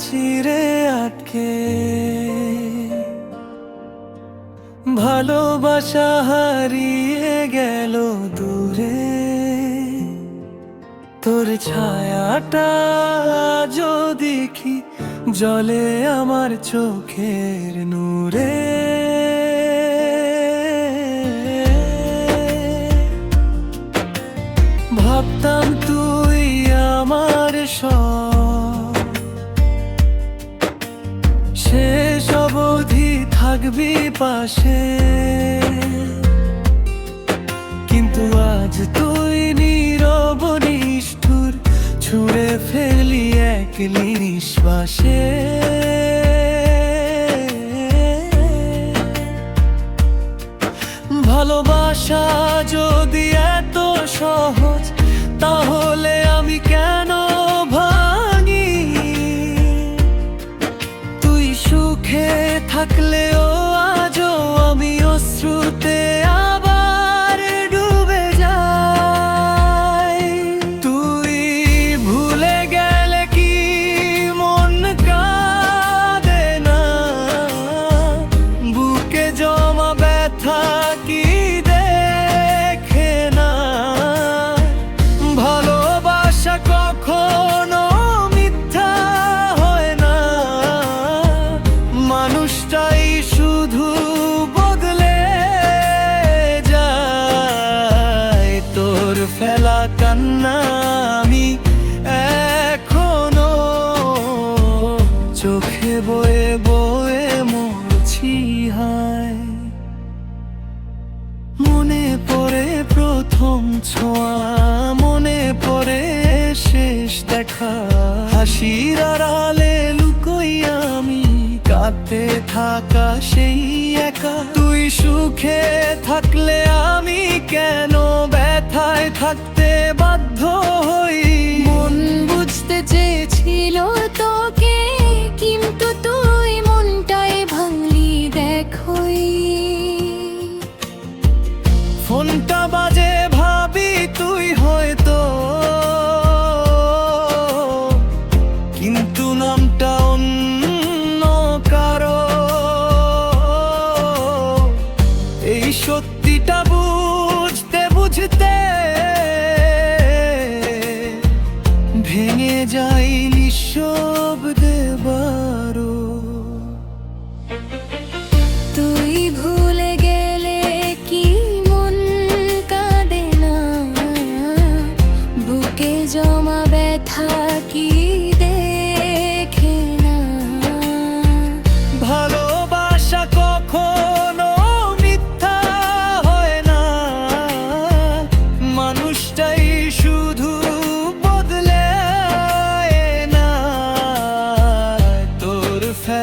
প্রাচীরে আটকে। ভালোবাসা হারিয়ে গেল দূরে। তোর ছায়াটা আজও দেখি জলে আমার চোখের নূরে। ভাবতাম তুই আমার সব শেষ অবধি থাকবি পাশে। কিন্তু আজ তুই নীরব, নিষ্ঠুর, ছুঁড়ে ফেলি এক নিঃশ্বাসে। ভালোবাসা যদি এত সহজ, তাহলে থাকলেও আজও আমি অশ্রুতে প্রথম ছোঁয়া মনে পড়ে শেষ দেখা। হাসির আড়ালে লুকোই আমি কাঁদতে থাকা সেই একা। তুই সুখে থাকলে আমি কেন ব্যথায় থাকতে বাধ্য হই? মন বুঝতে চেয়েছিল তোকে কিন্তু তুই মনটাই ভাঙলি দেখোই ফোনটা কিন্তু নামটা অন্য কারও। এই সত্যিটা বুঝতে বুঝতে ভেঙে যাই নিঃশব্দে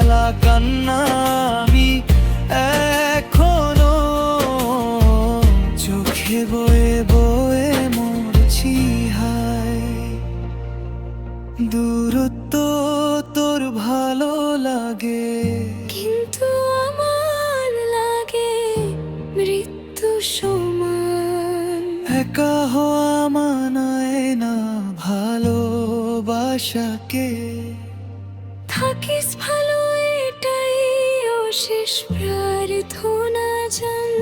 তোর কান্না আমি এখনও চোখে বয়ে বয়ে মরছি হায়। দূরত্ব তোর ভালো লাগে। কিন্তু আমার লাগে মৃত্যু সমান। একা হওয়া মানায় না ভালোবাসাকে। থাকিস ভালো শেষ প্রার্থনা জান